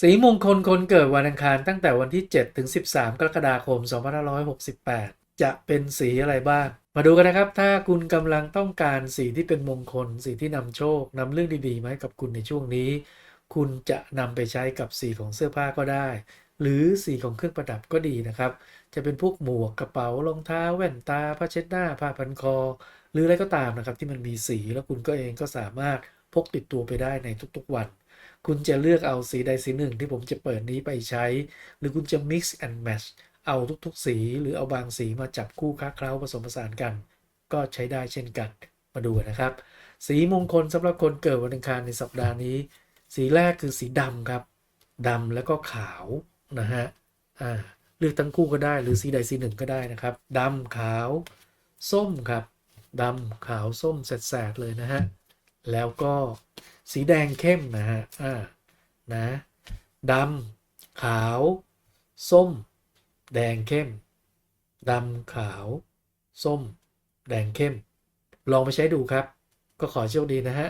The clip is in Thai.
สีมงคลคนเกิดวันอังคารตั้งแต่วันที่ 7 ถึง 13 กรกฎาคม 2568 จะเป็นสีอะไรบ้าง มาดูกันนะครับ ถ้าคุณกำลังต้องการสีที่เป็นมงคล สีที่นำโชคนำเรื่องดีๆมาให้กับคุณในช่วงนี้ คุณจะนำไปใช้กับสีของเสื้อผ้าก็ได้ หรือสีของเครื่องประดับก็ดีนะครับ จะเป็นพวกหมวกกระเป๋ารองเท้าแว่นตาผ้าเช็ดหน้าผ้าพันคอ หรืออะไรก็ตามนะครับที่มันมีสีแล้วคุณก็เองก็สามารถพกติดตัวไปได้ในทุกๆวัน คุณจะเลือกเอาสีใดสีหนึ่งที่ผมจะเปิดนี้ไปใช้ หรือคุณจะ mix and match เอาทุกๆ สีหรือเอาบางสีมาจับคู่ค้าเคล้าผสมผสานกัน ก็ใช้ได้เช่นกันมาดูนนะครับ สีมงคลสำหรับคนเกิดวันอังคารในสัปดาห์นี้ สีแรกคือสีดำครับดำแล้วก็ขาวนะฮะอ่าเลือกทั้งคู่ก็ได้หรือสีใดสีหนึ่งก็ได้นะครับดำขาว ส้มครับดำขาวส้มแสดๆเลยนะฮะแล้วก็ สีแดงเข้มนะฮะอ่านะดำขาว ส้ม แดงเข้มดำขาว ส้ม แดงเข้ม ลองไปใช้ดูครับ ก็ขอโชคดีนะฮะ